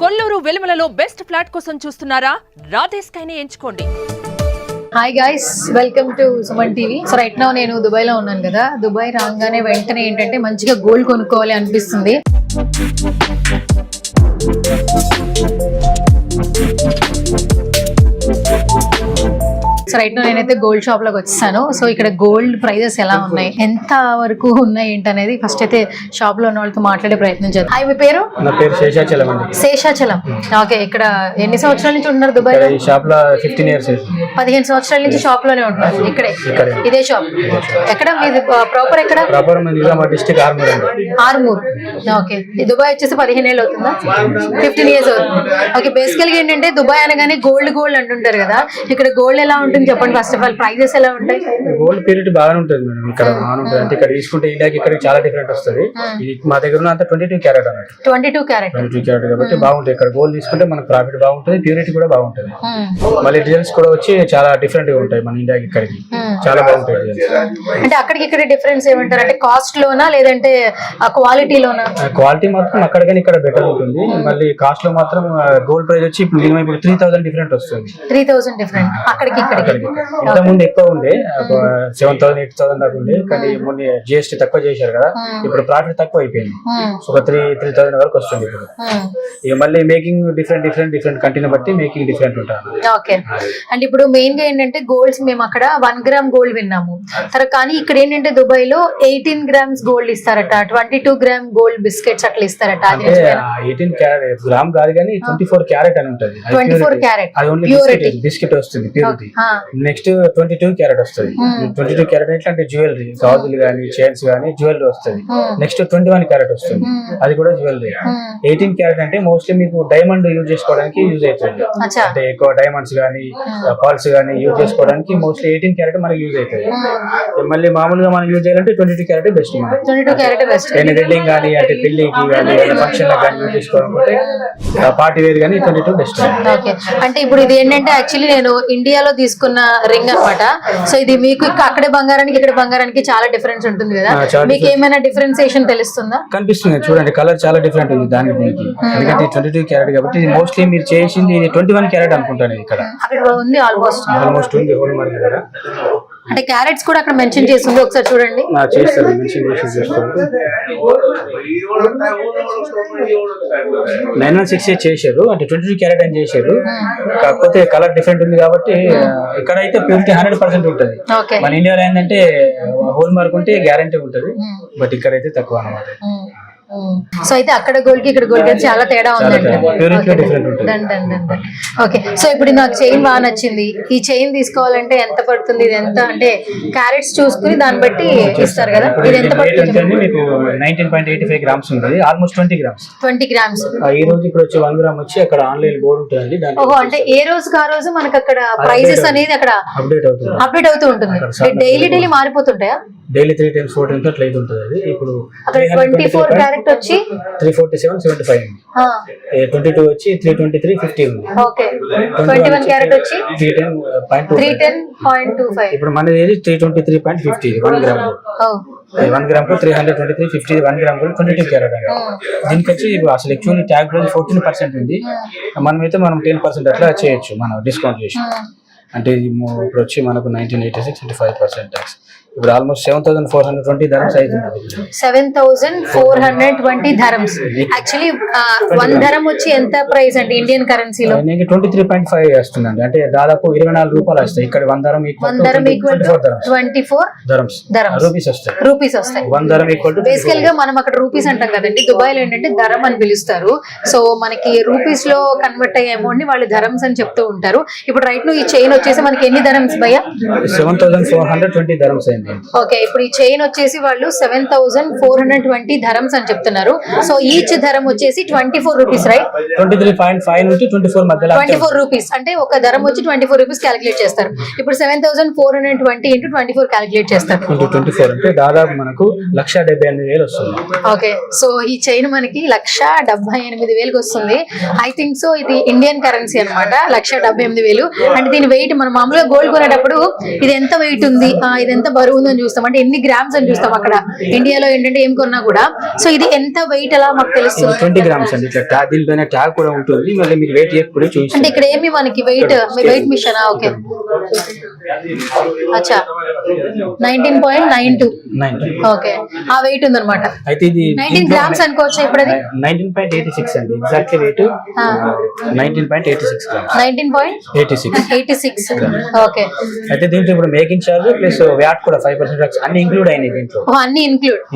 Kolluru వెలుమలలో best flat కోసం చూస్తున్నారా? రాధేస్ కైనే ఎంచుకోండి. Hi guys welcome to Suman TV so right now నేను దుబాయ్లో ఉన్నాను కదా. దుబాయ్ రాగానే వెంటనే ఏంటంటే మంచిగా గోల్డ్ కొనుక్కోవాలి అనిపిస్తుంది. సో రైట్ నో నేనైతే గోల్డ్ షాప్లోకి వచ్చేసాను. సో ఇక్కడ గోల్డ్ ప్రైజెస్ ఎలా ఉన్నాయి? ఎంత వరకు ఉన్నాయి ఏంటనేది ఫస్ట్ అయితే షాప్లో ఉన్న వాళ్ళతో మాట్లాడే ప్రయత్నం చేద్దాం. హాయ్ మీ పేరు? నా పేరు శేషాచలం అండి. శేషాచలం. ఓకే ఇక్కడ ఎన్ని సంవత్సరాల నుంచి ఉంటున్నారు దుబాయ్లో? ఇక్కడ ఈ షాప్లో ఫిఫ్టీన్ ఇయర్స్ పదిహేను సంవత్సరాల నుంచి షాప్లోనే ఉంటున్నారు ఇక్కడే. ఇదే షాప్ ఎక్కడ? మీది ప్రాపర్ ఎక్కడ? ప్రాపర్ నిజామాబాద్ డిస్టిక్ ఆర్మూర్ అండి. ఆర్మూర్. ఓకే దుబాయ్ వచ్చేసి పదిహేను ఏళ్ళు అవుతుందా? ఫిఫ్టీన్ ఇయర్స్ అవుతుంది. ఓకే బేసికల్గా ఏంటంటే దుబాయ్ అనగానే గోల్డ్ గోల్డ్ అంటుంటారు కదా. ఇక్కడ గోల్డ్ ఎలా ఉంటుంది? చెప్పండి ఫస్ట్ ఆఫ్ ఆల్ ప్రైజెస్ ఎలా ఉంటాయి? గోల్డ్ పీరియడ్ బాగానే ఉంటుంది మేడం. ఇక్కడ బాగానే ఉంటుంది అంటే ఇక్కడ తీసుకుంటే ఇండియాకి ఇక్కడ చాలా డిఫరెంట్ వస్తుంది. ఇది మా దగ్గర ఉన్న అంతా ట్వంటీ టూ క్యారెట్ అన్నట్టు. Twenty two carat twenty two carat కాబట్టి బాగుంటుంది ఇక్కడ గోల్డ్ తీసుకుంటే మనకు ప్రాఫిట్ బాగుంటుంది ప్యూరిటీ కూడా బాగుంటుంది. మళ్ళీ డిజైన్స్ కూడా వచ్చి చాలా డిఫరెంట్గా ఉంటాయి మన ఇండియాకి ఇక్కడికి. చాలా బాగుంటాయి అంటే అక్కడికి ఇక్కడ డిఫరెన్స్ ఏమంటారు? అంటే కాస్ట్ లోనా లేదంటే క్వాలిటీలోనా క్వాలిటీ మాత్రం అక్కడికని ఇక్కడ బెటర్ ఉంటుంది. మళ్ళీ కాస్ట్లో మాత్రం గోల్డ్ ప్రైస్ వచ్చి ఇప్పుడు త్రీ థౌసండ్ డిఫరెంట్ వస్తుంది. త్రీ థౌసండ్ డిఫరెంట్ అక్కడికి ఇక్కడికి. ఇంత ముందు ఎక్కువ ఉండే సెవెన్ థౌసండ్ ఎయిట్ థౌసండ్ దాకా ఉండే కానీ మొన్న జిఎస్టీ తక్కువ చేశారు కదా ఇప్పుడు ప్రాఫిట్ తక్కువ అయిపోయింది. Hmm. ఒక త్రీ త్రీ థౌసండ్ వరకు వస్తుంది ఇప్పుడు. Hmm. ఇక మళ్ళీ మేకింగ్ డిఫరెంట్ డిఫరెంట్ డిఫరెంట్ కంటిని బట్టి మేకింగ్ డిఫరెంట్ ఉంటుంది ఓకే అండ్ ఇప్పుడు మెయిన్గా ఏంటంటే గోల్డ్స్ మేము అక్కడ వన్ గ్రామ్ గోల్డ్ విన్నాము. తర్వాత కానీ ఇక్కడ ఏంటంటే దుబాయ్లో ఎయిటీన్ గ్రామ్స్ గోల్డ్ ఇస్తారట twenty two gram gold biscuits అట్లా ఇస్తారట. ఎయిటీన్ క్యారెట్ గ్రామ్ కాదు కానీ ట్వంటీ ఫోర్ క్యారెట్ అని ఉంటుంది. అది 24 purity. carat. అది ఓన్లీ Purity. బిస్కెట్ వస్తుంది purity next twenty two carat వస్తుంది. ట్వంటీ టూ క్యారెట్ ఎట్లా అంటే జ్యువెలరీ? గాజులు కానీ చైన్స్ కానీ జ్యువెలరీ వస్తుంది. నెక్స్ట్ ట్వంటీ వన్ క్యారెట్ వస్తుంది. అది కూడా జ్యువెలరీ. ఎయిటీన్ క్యారెట్ అంటే మోస్ట్లీ మీకు డైమండ్ యూజ్ చేసుకోవడానికి యూజ్ అవుతుంది. అంటే ఎక్కువ డైమండ్స్ కానీ పాల్స్ కానీ యూజ్ చేసుకోవడానికి మోస్ట్లీ ఎయిటీన్ క్యారెట్ మనకి యూజ్ అవుతుంది. మళ్ళీ మామూలుగా మనం యూజ్ చేయాలంటే ట్వంటీ టూ క్యారెట్ బెస్ట్ ఏదైనా వెడ్డింగ్ కానీ అంటే పెళ్ళికి కానీ ఫంక్షన్ కానీ యూజ్ చేసుకోవాలనుకుంటే పార్టీ వేర్ కానీ ట్వంటీ టూ బెస్ట్ అంటే ఇప్పుడు ఇది ఏంటంటే యాక్చువల్లీ నేను ఇండియాలో తీసుకున్న రింగ్ అన్నమాట. సో ఇది మీకు అక్కడే బంగారానికి ఇక్కడ బంగారానికి చాలా డిఫరెన్స్ ఉంటుంది కదా. మీకు ఏమైనా డిఫరెన్సియేషన్ తెలుస్తుందా? కనిపిస్తుంది చూడండి కలర్ చాలా డిఫరెంట్ ఉంది దానికి దీనికి. ఎందుకంటే ట్వంటీ టూ క్యారెట్ కాబట్టి మోస్ట్లీ మీరు చేసింది ట్వంటీ వన్ క్యారెట్ అనుకుంటాను ఇక్కడ. ఉంది ఆల్మోస్ట్ ఆల్మోస్ట్ ఉంది హోల్ మార్క్ దగ్గర అంటే క్యారెట్స్ కూడా అక్కడ మెన్షన్ చేస్తుంది ఒకసారి చూడండి. నైన్ వన్ సిక్స్ చేశారు. అంటే ట్వంటీ టూ క్యారెట్ అని చేశారు. కాకపోతే కలర్ డిఫరెంట్ ఉంది కాబట్టి ఇక్కడ అయితే ప్యూరిటీ హండ్రెడ్ పర్సెంట్ ఉంటుంది మన ఇండియాలో ఏంటంటే హోల్ మార్క్ ఉంటే గ్యారంటీ ఉంటుంది. బట్ ఇక్కడ అయితే తక్కువ అనమాట సో అయితే అక్కడ గోల్డ్కి ఇక్కడ గోల్డ్కి చాలా తేడా ఉందండి. ఓకే. సో ఇప్పుడు నాకు చైన్ బాగా నచ్చింది. ఈ చైన్ తీసుకోవాలంటే ఎంత పడుతుంది? ఇది ఎంత? అంటే క్యారెట్స్ చూసుకుని దాన్ని బట్టి ఇస్తారు కదా. ఇది ఎంత పడుతుంది? గ్రామ్స్ ఉంటుంది. Almost twenty grams twenty grams. ఈ రోజు వచ్చి వన్ గ్రామ్ వచ్చి అక్కడ ఆన్లైన్ బోర్డు ఉంటుంది ఓహో అంటే ఏ రోజుకి ఆ రోజు మనకు అక్కడ ప్రైజెస్ అనేది అక్కడ అప్డేట్ అవుతుంది. అప్డేట్ అవుతూ ఉంటుంది. Daily daily మారిపోతుంటాయా? Daily three times four times అట్లా ఉంటుంది అది. ఇప్పుడు ట్వంటీ ఫోర్ క్యారెట్ వచ్చి? Three forty seven seventy five twenty two వచ్చి త్రీ ట్వంటీ త్రీ ఫిఫ్టీ ఉంది. ఓకే. ట్వంటీ వన్ క్యారెట్ వచ్చి? Three ten point two three ten point two five ఇప్పుడు మనది ఏది? Three twenty three point fifty one gram one గ్రామ్కు three hundred twenty three fifty one gram కూడా twenty two carat అండి దీనికి వచ్చి ఇప్పుడు అసలు యాక్చువల్లీ ట్యాగ్ రోజు ఫోర్టీన్ పర్సెంట్ ఉంది. మనం అయితే మనం టెన్ పర్సెంట్ అట్లా చేయొచ్చు మనం డిస్కౌంట్ చేసి. అంటే ఇప్పుడు వచ్చి మనకు nineteen eighty six five percent tax ఇప్పుడు almost seven thousand four hundred twenty dirhams అవుతుంది seven thousand four hundred twenty dirhams. Actually one dirham వచ్చి ఎంత ప్రైస్ అండి ఇండియన్ కరెన్సీలో నీకు ట్వంటీ త్రీ పాయింట్ ఫైవ్ వస్తుందండి అంటే దాదాపు ఇరవై నాలుగు రూపాయలు వస్తాయి. ఇక్కడ one dirham equal one dirham equal twenty four dirhams. Dirhams. Rupees వస్తాయి. రూపీస్ వస్తాయి. వన్ ధరం ఈక్వల్ టు బేసికల్గా మనం అక్కడ రూపీస్ అంటాం కదండి. దుబాయ్లో ఏంటంటే ధరం అని పిలుస్తారు. సో మనకి రూపీస్లో కన్వర్ట్ అయ్యే అమౌంట్ని వాళ్ళు ధరమ్స్ అని చెప్తూ ఉంటారు. ఇప్పుడు రైట్ను ఈ చైన్ వచ్చేసి మనకి ఎన్ని ధరమ్స్ భయ్యా? Seven thousand four hundred twenty dirhams అయింది. ఓకే ఇప్పుడు ఈ చైన్ వచ్చేసి వాళ్ళు seven thousand four hundred twenty dirhams అని చెప్తున్నారు. సో ఈచ్ ధరం వచ్చేసి twenty four rupees right twenty three point five నుంచి ట్వంటీ ఫోర్ మధ్యలో ట్వంటీ ఫోర్ రూపీస్. అంటే ఒక ధరం వచ్చి ట్వంటీ ఫోర్ రూపీస్ క్యాలిక్యులేట్ చేస్తారు. ఇప్పుడు seven thousand four hundred twenty into twenty four calculate చేస్తారు. ట్వంటీ ఫోర్ అంటే దాదాపు మనకు లక్ష డెబ్బై ఎనిమిది వేలు వస్తుంది. ఓకే సో ఈ చైన్ మనకి లక్ష డెబ్బై ఎనిమిది వేలకు వస్తుంది. ఐ థింక్ సో ఇది ఇండియన్ కరెన్సీ అన్నమాట లక్ష డెబ్బై ఎనిమిది వేలు. అంటే దీని వెయిట్ మనం మామూలుగా గోల్డ్ కొనేటప్పుడు ఇది ఎంత వెయిట్ ఉంది? ఇది ఎంత బరువు బరువు ఉందని చూస్తాం. అంటే ఎన్ని గ్రామ్స్ అని చూస్తాం అక్కడ. ఇండియాలో ఏంటంటే ఏం కొన్నా కూడా. సో ఇది ఎంత వెయిట్ ఎలా మాకు తెలుస్తుంది? ట్వంటీ గ్రామ్స్ అండి. ఇట్లా ట్యాగ్ దీనిపైన ట్యాగ్ కూడా ఉంటుంది. మళ్ళీ మీరు వెయిట్ అంటే ఇక్కడ ఏమి మనకి వెయిట్ వెయిట్ మిషన్ ఓకే అచ్చా. Nineteen point nine two okay ఆ వెయిట్ ఉందన్నమాట. అయితే ఇది నైన్టీన్ గ్రామ్స్ అనుకోవచ్చా ఇప్పుడు అది నైన్టీన్ పాయింట్ ఎయిటీ సిక్స్ అండి. Exactly weight. Nineteen point eighty six nineteen point eighty six eighty six okay అయితే దీంట్లో ఇప్పుడు మేకింగ్ చార్జ్ ప్లస్ వ్యాట్ కూడా ఫైవ్ పర్సెంట్ అన్ని ఇంక్లూడ్ అయినాయి దీంట్లో. అన్ని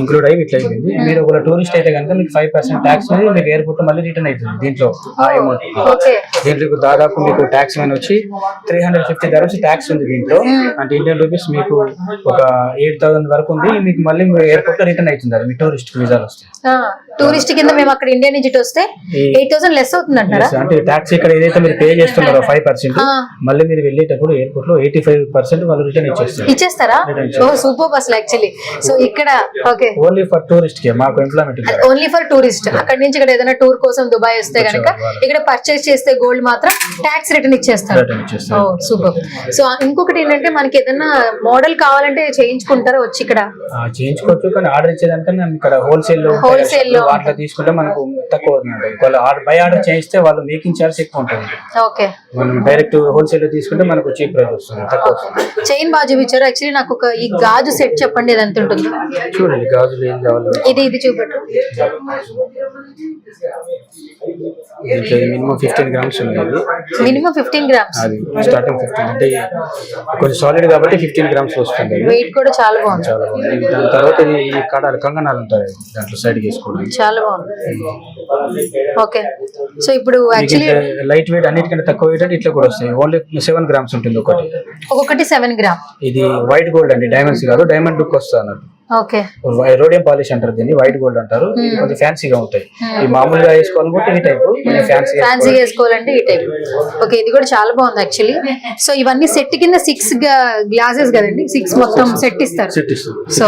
ఇంక్లూడ్ అయ్యి ఇట్లా మీరు ఒక టూరిస్ట్ అయితే కనుక మీకు ఫైవ్ పర్సెంట్ ట్యాక్స్ అనేది మీకు ఎయిర్పోర్ట్ మళ్ళీ రిటర్న్ అవుతుంది దీంట్లో. ఆ అమౌంట్ ఓకే. దీంట్లో దాదాపు మీకు ట్యాక్స్ అని వచ్చి three hundred fifty dirhams tax ఉంది దీంట్లో. అంటే ఇండియన్ రూపీస్ మీకు ఒక ఎయిట్ థౌసండ్ వరకు ఉంది. మీకు మళ్ళీ ఎయిర్పోర్ట్లో రిటర్న్ అవుతుంది అది మీ టూరిస్ట్ వీసాలు వస్తాయి టూరిస్ట్ కింద మేము అక్కడ ఇండియా నుంచి వస్తే ఎయిట్ థౌసండ్ లెస్ అవుతుంది అంటారా అంటే ట్యాక్స్ ఇక్కడ ఏదైతే మీరు పే చేస్తున్నారో ఫైవ్ పర్సెంట్ ఆ. మళ్ళీ మీరు వెళ్ళేటప్పుడు ఎయిర్పోర్ట్లో ఎయిటీ ఫైవ్ పర్సెంట్ వాళ్ళు రిటర్న్ ఇచ్చేస్తారు. ఇచ్చేస్తారా? ఓ సూపర్ అసలు యాక్చువల్లీ సో ఇక్కడ ఓకే ఓన్లీ ఫర్ టూరిస్ట్కి మాకు ఎంప్లాయ్మెంట్ ఓన్లీ ఫర్ టూరిస్ట్ అక్కడ నుంచి ఇక్కడ ఏదైనా టూర్ కోసం దుబాయ్ వస్తే గనక ఇక్కడ పర్చేస్ చేస్తే గోల్డ్ మాత్రం ట్యాక్స్ రిటర్న్ ఇచ్చేస్తారు. ఓ సూపర్ సో ఇంకొకటి ఏంటంటే మనకి ఏదైనా మోడల్ కావాలంటే చేయించుకుంటారా వచ్చి ఇక్కడ? చేయించుకోవచ్చు కానీ ఆర్డర్ ఇచ్చేదానికన్నా ఇక్కడ హోల్సేల్లో Wholesale లో. వాటిలో తీసుకుంటే మనకు తక్కువ అవుతుంది. వాళ్ళు ఆర్డర్ బై ఆర్డర్ చేయిస్తే వాళ్ళు మేకింగ్ చార్జ్ ఎక్కువ ఉంటుంది. ఓకే. మనం డైరెక్ట్ హోల్సేల్లో తీసుకుంటే మనకు చీప్ ప్రైస్ వస్తుంది తక్కువ వస్తుంది. చైన్ బాగా చూపించారు. యాక్చువల్లీ నాకు ఒక ఈ గాజు సెట్ చెప్పండి ఇది ఎంత ఉంటుంది? చూడండి గాజులు ఏం కావాలి. ఇది ఇది చూపెట్టు. మినిమం ఫిఫ్టీన్ గ్రామ్స్ ఉన్నాయి. మినిమం ఫిఫ్టీన్ గ్రామ్స్ అది స్టార్టింగ్ ఫిఫ్టీన్ అంటే కొంచెం సాలిడ్ కాబట్టి ఫిఫ్టీన్ గ్రామ్స్ వస్తుంది. వెయిట్ కూడా చాలా బాగుంది. చాలా బాగుంది. దాని తర్వాత ఇది ఈ కడాలు కంగనాలు ఉంటాయి. దాంట్లో సైడ్ వేసుకోవడానికి. చాలా బాగుంది. ఓకే. సో ఇప్పుడు యాక్చువల్లీ లైట్ వెయిట్ అన్నిటికంటే తక్కువ వెయిట్ అంటే ఇట్లా కూడా వస్తాయి. ఓన్లీ సెవెన్ గ్రామ్స్ ఉంటుంది ఒకటి. ఒక్కొక్కటి సెవెన్ గ్రామ్. ఇది వైట్ గోల్డ్ అండి డైమండ్స్ కాదు డైమండ్ లుక్ వస్తుంది అన్నట్టు. రోడియం పాలిష్ అంటారు దీన్ని వైట్ గోల్డ్ అంటారు. ఇది కొంచెం ఫ్యాన్సీగా ఉంటాయి. ఈ మామూలుగా వేసుకోవాలనుకుంటే ఈ టైప్ కొంచెం ఫ్యాన్సీ ఫ్యాన్సీ వేసుకోవాలంటే ఈ టైప్ ఓకే ఇది కూడా చాలా బాగుంది యాక్చువల్లీ సో ఇవన్నీ సెట్ కింద సిక్స్ గ్లాసెస్ కదండి? సిక్స్ మొత్తం సెట్ ఇస్తారు. సో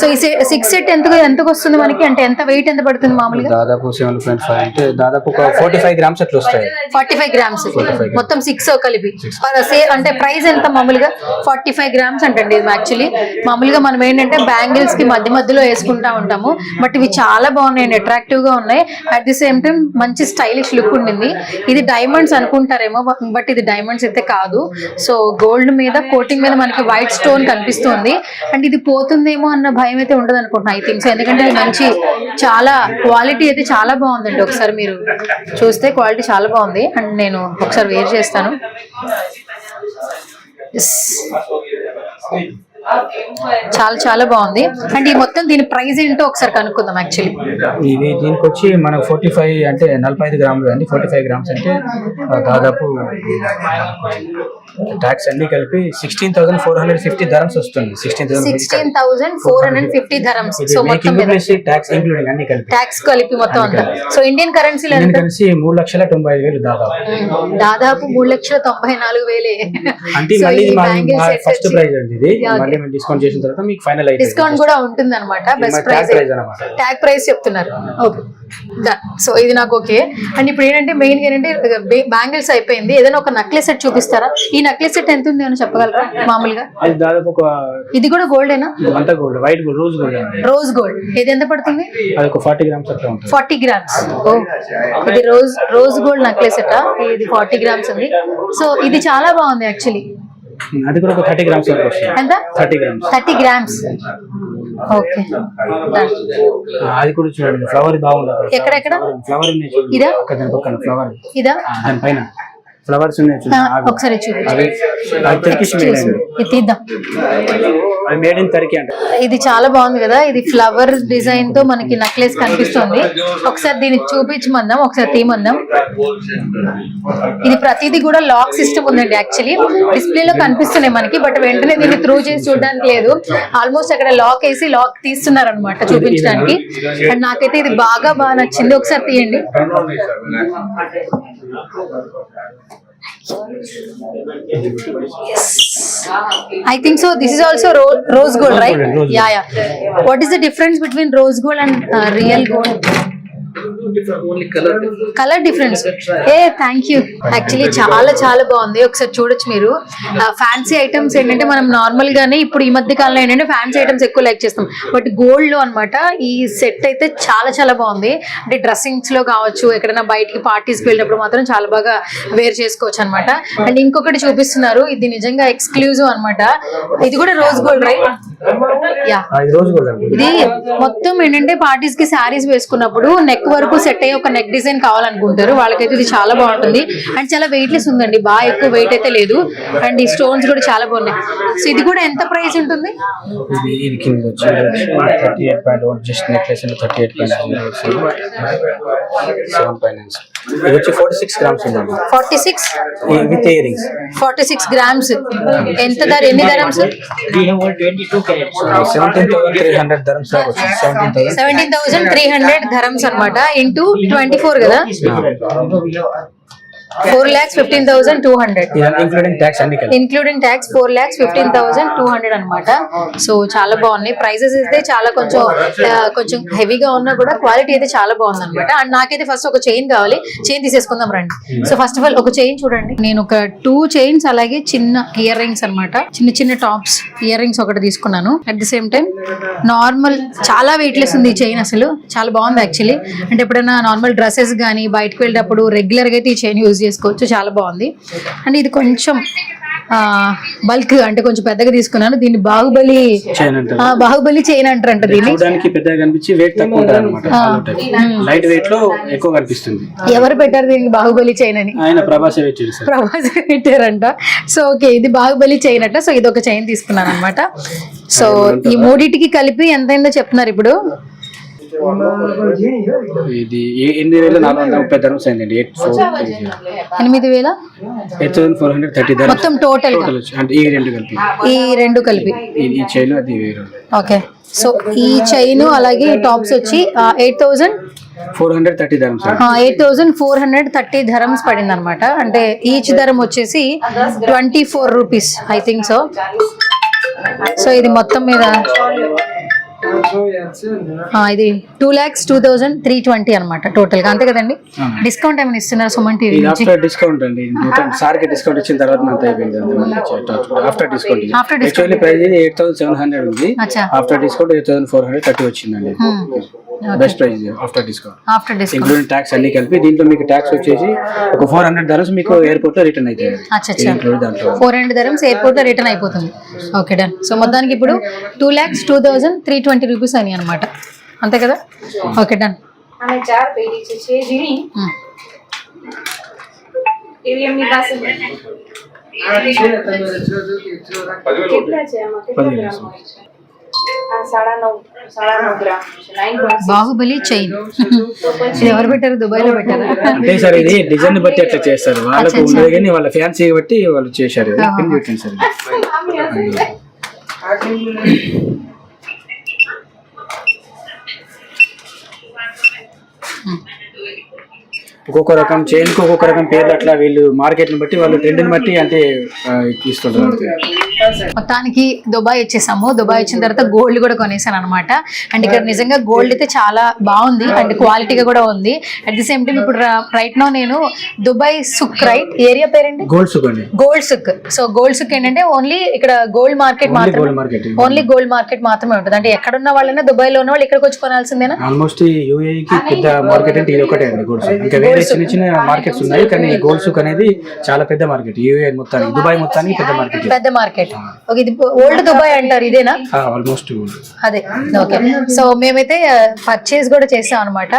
సో ఈ సిక్స్ సెట్ ఎంత ఎంతకు వస్తుంది మనకి? అంటే ఎంత వెయిట్ ఎంత పడుతుంది మామూలుగా? దాదాపు సెవెన్ పాయింట్ ఫైవ్ అంటే దాదాపు ఒక ఫోర్టీ ఫైవ్ గ్రామ్స్ అట్లా వస్తాయి. ఫార్టీ ఫైవ్ గ్రామ్స్ 45 మొత్తం సిక్స్ కలిపి. సే- అంటే ప్రైస్ ఎంత మామూలుగా? ఫార్టీ ఫైవ్ గ్రామ్స్ అంటండి ఇది యాక్చువల్లీ మామూలుగా మనం ఏంటంటే బ్యాంగిల్స్కి మధ్య మధ్యలో వేసుకుంటా ఉంటాము. బట్ ఇవి చాలా బాగున్నాయండి అట్రాక్టివ్గా ఉన్నాయి. అట్ ది సేమ్ టైం మంచి స్టైలిష్ లుక్ ఉండింది. ఇది డైమండ్స్ అనుకుంటారేమో బట్ ఇది డైమండ్స్ అయితే కాదు. సో గోల్డ్ మీద కోటింగ్ మీద మనకి వైట్ స్టోన్ కనిపిస్తుంది. అండ్ ఇది పోతుందేమో అన్న భయం అయితే ఉండదు అనుకుంటున్నాను ఐ థింక్ ఎందుకంటే ఇది మంచి చాలా క్వాలిటీ అయితే చాలా బాగుందండి. ఒకసారి మీరు చూస్తే క్వాలిటీ చాలా బాగుంది. అండ్ నేను ఒకసారి వేర్ చేస్తాను. Yes. చాలా చాలా బాగుంది. అండ్ ఈ మొత్తం దీని ప్రైస్ ఏంటో ఒకసారి కనుక్కుందాం యాక్చువల్లీ ఇది దీనికి వచ్చి మనకు ఫోర్టీ ఫైవ్ అంటే నలభై ఐదు గ్రాములు అండి. ఫోర్టీ ఫైవ్ గ్రామ్స్ అంటే దాదాపు ట్యాక్స్ అన్ని కలిపి sixteen thousand four hundred fifty dirhams వస్తుంది. Sixteen sixteen thousand four hundred fifty dirhams so మొత్తం ట్యాక్స్ ఇంక్లూడింగ్ అన్ని కలిపి. ట్యాక్స్ కలిపి మొత్తం అంతా. సో ఇండియన్ దీని ఎంత? కలిసి మూడు లక్షల తొంభై ఐదు వేలు దాదాపు. దాదాపు మూడు లక్షల తొంభై నాలుగు వేలే. అంటే మళ్ళీ ఫస్ట్ ప్రైస్ అండి ఇది. మేము డిస్కౌంట్ చేసిన తర్వాత మీకు ఫైనల్ అయితే డిస్కౌంట్ కూడా ఉంటుంది అనమాట బెస్ట్ ప్రైస్ ట్యాగ్ ప్రైస్ చెప్తున్నారు. ఓకే సో ఇది నాకు ఓకే అండ్ ఇప్పుడు ఏంటంటే మెయిన్ ఏంటంటే బ్యాంగిల్స్ అయిపోయింది. ఏదైనా ఒక నక్లెస్ సెట్ చూపిస్తారా? ఈ నక్లెస్ సెట్ ఎంత ఉంది అని చెప్పగలరా మామూలుగా? దాదాపు ఒక ఇది కూడా గోల్డేనా అంతా gold white gold rose gold rose gold ఇది ఎంత పడుతుంది? అది ఒక ఫార్టీ గ్రామ్స్ అట్లా ఉంటుంది. గ్రామ్స్ ఓ ఇది రోజ్ రోజ్ గోల్డ్ నెక్లెస్ అట ఇది ఫార్టీ గ్రామ్స్ ఉంది. సో ఇది చాలా బాగుంది యాక్చువల్లీ అది కూడా ఒక థర్టీ గ్రామ్స్ వరకు వస్తుంది. ఎంత? Thirty grams thirty grams okay అది కూడా చూడండి. ఫ్లవర్ బాగుంది ఎక్కడెక్కడ? ఫ్లవర్ ఇదా? పక్కన ఫ్లవర్ ఇదా? దాని పైన. ఫ్లవర్స్ ఉన్నాయి. ఒకసారి చూపించు అవి అది టర్కిష్ మేడ్ అండి. ఇది తీద్దాం. అవి మేడ్ ఇన్ టర్కీ అంట. ఇది చాలా బాగుంది కదా ఇది ఫ్లవర్ డిజైన్తో మనకి నెక్లెస్ కనిపిస్తుంది. ఒకసారి దీన్ని చూపించమందాం ఒకసారి తీమందాం ఇది ప్రతిదీ కూడా లాక్ సిస్టమ్ ఉందండి యాక్చువల్లీ డిస్ప్లే లో కనిపిస్తున్నాయి మనకి బట్ వెంటనే దీన్ని త్రూ చేసి చూడడానికి లేదు. ఆల్మోస్ట్ అక్కడ లాక్ వేసి లాక్ తీస్తున్నారు అనమాట చూపించడానికి. అండ్ నాకైతే ఇది బాగా బాగా నచ్చింది. ఒకసారి తీయండి. I think so. This is also ro- rose gold, right? Rose gold, rose Yeah, yeah. What is the difference between rose gold and uh, real gold? Colour colour difference A thank you actually చాలా చాలా బాగుంది. ఒకసారి చూడొచ్చు మీరు. Fancy items ఏంటంటే మనం normal గానే ఇప్పుడు ఈ మధ్య కాలంలో ఏంటంటే ఫ్యాన్సీ ఐటమ్స్ ఎక్కువ లైక్ చేస్తాం. బట్ గోల్డ్లో అన్నమాట ఈ సెట్ అయితే చాలా చాలా బాగుంది. అంటే డ్రెస్సింగ్స్లో కావచ్చు ఎక్కడైనా బయటికి పార్టీస్కి వెళ్ళినప్పుడు మాత్రం చాలా బాగా వేర్ చేసుకోవచ్చు అనమాట అండ్ ఇంకొకటి చూపిస్తున్నారు. ఇది నిజంగా ఎక్స్క్లూజివ్ అన్నమాట. ఇది కూడా రోజ్ గోల్డ్ రైట్ యా ఇది మొత్తం ఏంటంటే పార్టీస్కి శారీస్ వేసుకున్నప్పుడు నెక్ వరకు సెట్ అయ్యే ఒక నెక్ డిజైన్ కావాలనుకుంటారు. వాళ్ళకైతే ఇది చాలా బాగుంటుంది. అండ్ చాలా వెయిట్లెస్ ఉందండి. బాగా ఎక్కువ వెయిట్ అయితే లేదు. అండ్ ఈ స్టోన్స్ కూడా చాలా బాగున్నాయి. సో ఇది కూడా ఎంత ప్రైస్ ఉంటుంది? Forty six grams forty six ఎంత ధర? ఎన్ని dirhams seventeen thousand three hundred dirhams వచ్చింది. ఇంటూ ట్వంటీ ఫోర్ కదా? Four lakhs fifteen thousand two hundred. Including tax including four lakhs fifteen thousand two hundred అనమాట సో చాలా బాగున్నాయి prices అయితే చాలా కొంచెం కొంచెం హెవీగా ఉన్నా కూడా క్వాలిటీ అయితే చాలా బాగుంది అనమాట అండ్ నాకైతే ఫస్ట్ ఒక చైన్ కావాలి. చైన్ తీసేసుకుందాం రండి. సో ఫస్ట్ ఆఫ్ ఆల్ ఒక చైన్ చూడండి. నేను ఒక టూ చైన్స్ అలాగే చిన్న ఇయర్ రింగ్స్ అనమాట చిన్న చిన్న టాప్స్ ఇయర్ రింగ్స్ ఒకటి తీసుకున్నాను. At the same time normal చాలా వెయిట్లెస్ ఉంది ఈ చైన్ అసలు. చాలా బాగుంది యాక్చువల్లీ అంటే ఎప్పుడైనా నార్మల్ డ్రెస్సెస్ కానీ బయటకు వెళ్ళేటప్పుడు రెగ్యులర్గా అయితే ఈ చైన్ యూజ్ చేసుకోవచ్చు. చాలా బాగుంది. అండ్ ఇది కొంచెం బల్క్ అంటే కొంచెం పెద్దగా తీసుకున్నాను. దీన్ని బాహుబలి చైన్ అంటారు. ఆ, బాహుబలి చైన్ అంటారంట దీన్ని. చూడడానికి పెద్దగా కనిపించి వెయిట్ తక్కువ ఉంటుంది అనమాట లైట్ వెయిట్లో ఎక్కువ కనిపిస్తుంది. ఎవరు పెట్టారు దీనికి బాహుబలి చైన్ అని? ఆయన ప్రభాస్ ప్రభాస్ పెట్టారంట. సో ఓకే ఇది బాహుబలి చైన్ అట. సో ఇది ఒక చైన్ తీసుకున్నాను అనమాట సో ఈ మూడిటికి కలిపి ఎంతైందో చెప్తున్నారు ఇప్పుడు. ఇది ఎనిమిది వేల నాలుగు వందల ముప్పై ధరమ్స్ అయిందండి ఎయిట్ ఫోర్ ఎనిమిది వేల? Eight thousand four hundred thirty dirhams మొత్తం టోటల్ టోటల్ వచ్చి అంటే ఈ రెండు కలిపి. ఈ రెండు కలిపి. ఈ- చైన్ అది వేరు ఓకే. సో ఈ చైన్ అలాగే ఈ టాప్స్ వచ్చి eight thousand four hundred thirty dirhams eight thousand four hundred thirty dirhams పడింది అనమాట అంటే ఈచ్ ధరం వచ్చేసి twenty four rupees I think so so ఇది మొత్తం మీద ఇది two lakhs two thousand three twenty అనమాట టోటల్గా. అంతే కదండి? డిస్కౌంట్ ఏమైనా ఇస్తున్నారు సుమన్ టీవీ డిస్కౌంట్ అండి. సార్కి డిస్కౌంట్ ఇచ్చిన తర్వాత after discount price eight thousand seven hundred ఉంది. After discount eight thousand four hundred thirty వచ్చిందండి. Best price after discount after discount including tax అన్ని కలిపి దీంట్లో మీకు ట్యాక్స్ వచ్చేసి ఒక ఫోర్ హండ్రెడ్ ధరస్ మీకు ఎయిర్పోర్ట్లో రిటర్న్ అవుతాయి అచ్చా అచ్చా. ఇంక్లూడ్ దాంట్లో. ఫోర్ హండ్రెడ్ ధరమ్స్ ఎయిర్పోర్ట్లో రిటర్న్ అయిపోతుంది. ఓకే డన్ సో మొత్తానికి ఇప్పుడు two lakhs two thousand three twenty rupees అని అనమాట అంతే కదా? ఓకే డన్ અમે బాహుబలి చైన్. ఎవరు పెట్టారు? దుబాయ్లో పెట్టారు? అంటే సార్ ఇది డిజైన్ బట్టి అట్లా చేస్తారు. వాళ్ళకు ఉండదు కానీ వాళ్ళ ఫ్యాన్సీ బట్టి వాళ్ళు చేశారు. సార్ ఒక్కొక్క రకం చైన్కి ఒక్కొక్క రకం పేర్లు అట్లా వీళ్ళు మార్కెట్ని బట్టి వాళ్ళు ట్రెండ్ని బట్టి అంటే ఇస్తుంటారు మొత్తానికి దుబాయ్ వచ్చేసాము. దుబాయ్ వచ్చిన తర్వాత గోల్డ్ కూడా కొనేసాను అనమాట అండ్ ఇక్కడ నిజంగా గోల్డ్ అయితే చాలా బాగుంది. అండ్ క్వాలిటీగా కూడా ఉంది. అట్ ది సేమ్ టైం ఇప్పుడు రైట్ నో నేను దుబాయ్ సుక్ రైట్ ఏరియా పేరేంటి? గోల్డ్ సుక్ అండి. Gold souk. So gold souk ఏంటంటే ఓన్లీ ఇక్కడ గోల్డ్ మార్కెట్ ఓన్లీ మాత్రమే gold market only gold market మాత్రమే ఉంటుంది. అంటే ఎక్కడున్న వాళ్ళైనా దుబాయ్లో ఉన్న వాళ్ళు ఇక్కడికి వచ్చి కొనాల్సిందేనా ఆల్మోస్ట్ యూఏఈ కి పెద్ద మార్కెట్ అంటే ఇది ఒకటే అండి గోల్డ్ సూక్. ఇంకా వేరే చిన్న చిన్న మార్కెట్స్ ఉన్నాయి కానీ గోల్డ్ సూక్ అనేది చాలా పెద్ద మార్కెట్ యూఏ మొత్తానికి దుబాయ్ మొత్తానికి పెద్ద మార్కెట్ పెద్ద మార్కెట్ ఓకే ఇది ఓల్డ్ దుబాయ్ అంటారు ఇదేనా? ఆల్మోస్ట్ అదే ఓకే సో మేమైతే పర్చేస్ కూడా చేసాం అనమాట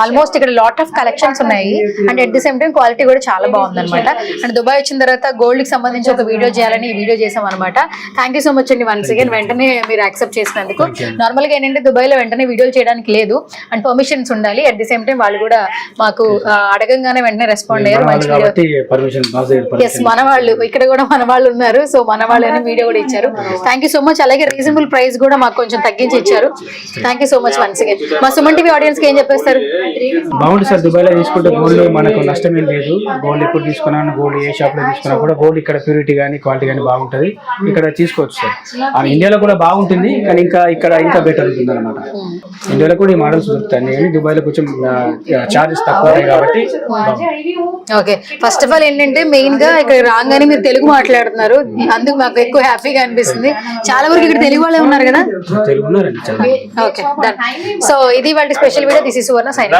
ఆల్మోస్ట్ ఇక్కడ లాట్ ఆఫ్ కలెక్షన్స్ ఉన్నాయి. And at the same time quality కూడా చాలా బాగుంది అనమాట అండ్ దుబాయ్ వచ్చిన తర్వాత గోల్డ్కి సంబంధించి ఒక వీడియో చేయాలని ఈ వీడియో చేసాం అనమాట థ్యాంక్ యూ సో మచ్ అండి వన్స్ అగైన్ వెంటనే మీరు యాక్సెప్ట్ చేసినందుకు. నార్మల్గా ఏంటంటే దుబాయ్లో వెంటనే వీడియోలు చేయడానికి లేదు. అండ్ పర్మిషన్స్ ఉండాలి. అట్ ది సేమ్ టైం వాళ్ళు కూడా మాకు అడగంగానే వెంటనే రెస్పాండ్ అయ్యారు. మంచి మన వాళ్ళు ఇక్కడ కూడా మన వాళ్ళు ఉన్నారు. సో మన వాళ్ళు చేయాలని వీడియో కూడా ఇచ్చారు. థ్యాంక్ సో మచ్ అలాగే రీజనబుల్ ప్రైస్ కూడా మాకు కొంచెం తగ్గించి ఇచ్చారు. Thank so much once again మా సుమన్ టీవీ ఆడియన్స్కి ఏం చెప్పేస్తారు? బాగుంది సార్. దుబాయ్లో తీసుకుంటే గోల్డ్ మనకు నష్టం ఏం లేదు. గోల్డ్ ఎప్పుడు తీసుకున్నాను గోల్డ్ ఏ షాప్లో తీసుకున్నా కూడా గోల్డ్ ఇక్కడ ప్యూరిటీ కానీ క్వాలిటీ కానీ బాగుంటది. ఇక్కడ తీసుకోవచ్చు సార్. ఆ, ఇండియాలో కూడా బాగుంటుంది కానీ ఇంకా ఇక్కడ ఇంకా బెటర్ ఉంటుంది అనమాట ఇండియాలో కూడా ఈ మోడల్స్ దొరుకుతాయి. కానీ దుబాయ్లో కొంచెం చార్జెస్ తక్కువ కాబట్టి. ఓకే ఫస్ట్ ఆఫ్ ఆల్ ఏంటంటే మెయిన్గా ఇక్కడ రాగానే మీరు తెలుగు మాట్లాడుతున్నారు. అందుకు మాకు ఎక్కువ హ్యాపీగా అనిపిస్తుంది. చాలా వరకు ఇక్కడ తెలుగు వాళ్ళే ఉన్నారు కదా? ఓకే డన్ సో ఇది వాళ్ళ special video this is Suvarna Sign